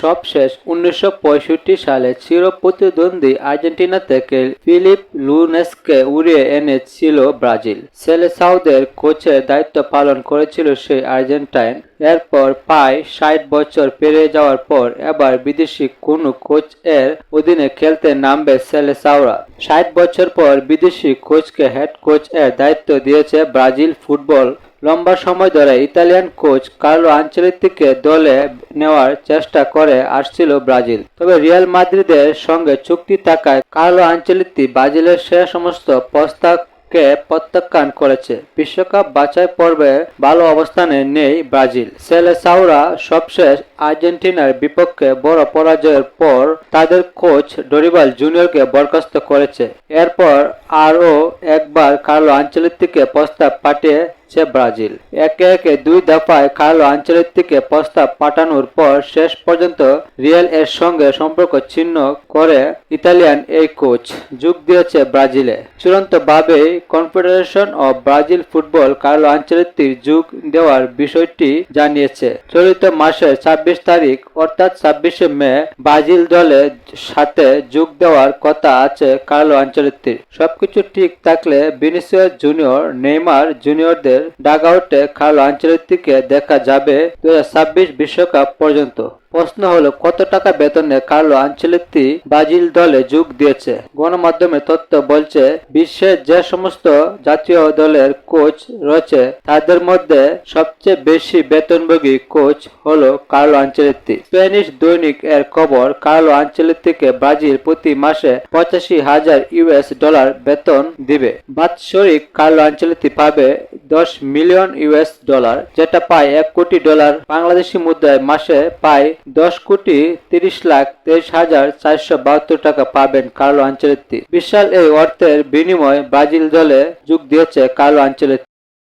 সবশেষ উনিশশো সালে চির প্রতিদ্বন্দ্বী আর্জেন্টিনা থেকে ফিলিপ লুনেসকে উড়িয়ে এনেছিল ব্রাজিল। সেলেসাউদের কোচের দায়িত্ব পালন করেছিল সেই আর্জেন্টাইন। এরপর প্রায় ষাট বছর পেরিয়ে যাওয়ার পর এবার বিদেশি কোনো কোচ এর অধীনে খেলতে নামবে সেলেসাওরা ষাট বছর পর বিদেশি কোচকে হেড কোচ এর দায়িত্ব দিয়েছে ব্রাজিল ফুটবল লম্বা সময় ধরে ইতালিয়ান কোচ কার্লো আঞ্চলিককে দলে নেওয়ার চেষ্টা করে আসছিল ব্রাজিল। তবে রিয়াল মাদ্রিদের সঙ্গে চুক্তি থাকায় কার্লো আঞ্চলিকটি ব্রাজিলের সে সমস্ত প্রস্তাবকে প্রত্যাখ্যান করেছে। বিশ্বকাপ বাছাই পর্বে ভালো অবস্থানে নেই ব্রাজিল। সেলেসাওরা সবশেষ আর্জেন্টিনার বিপক্ষে বড় পরাজয়ের পর তাদের কোচ ডরিবাল জুনিয়রকে বরখাস্ত করেছে। এরপর আরও একবার কার্লো আঞ্চলিককে প্রস্তাব পাঠিয়ে হচ্ছে ব্রাজিল। একে একে দুই দফায় কার্লো আঞ্চলিককে প্রস্তাব পাঠানোর পর শেষ পর্যন্ত রিয়াল এর সঙ্গে সম্পর্ক ছিন্ন করে ইতালিয়ান এই কোচ যোগ দিয়েছে ব্রাজিলে। চূড়ান্তভাবে confederation of Brazil football Carlo আঞ্চলিকটির যোগ দেওয়ার বিষয়টি জানিয়েছে। চলিত মাসের ছাব্বিশ তারিখ অর্থাৎ ছাব্বিশে মে ব্রাজিল দলের সাথে যোগ দেওয়ার কথা আছে কার্লো আঞ্চলিকটির সবকিছু ঠিক থাকলে ভিনিসিয়াস জুনিয়র, নেইমার জুনিয়রদের ডাগআউটে আঞ্চলিক থেকে দেখা যাবে দু বিশ্বকাপ পর্যন্ত। প্রশ্ন হলো, কত টাকা বেতনে কার্লো আঞ্চলিকটি ব্রাজিল দলে যোগ দিয়েছে? গণমাধ্যমে তথ্য বলছে বিশ্বের যে সমস্ত জাতীয় দলের কোচ রয়েছে, তাদের মধ্যে সবচেয়ে বেশি বেতনভোগী কোচ হলো কার্লো আঞ্চলিকটি। স্প্যানিশ দৈনিক এর খবর, কার্লো আঞ্চলিকটিকে ব্রাজিল প্রতি মাসে পঁচাশি হাজার ইউএস ডলার বেতন দিবে। বাৎসরিক কার্লো আঞ্চলিকটি পাবে দশ মিলিয়ন ইউএস ডলার, যেটা পায় এক কোটি ডলার। বাংলাদেশি মুদ্রায় মাসে পায় দশ কোটি তিরিশ লাখ তেইশ হাজার চারশো বাহাত্তর টাকা পাবেন কার্লো আঞ্চলিক বিশাল এই অর্থের বিনিময়ে ব্রাজিল দলে যোগ দিয়েছে কার্লো আঞ্চলিক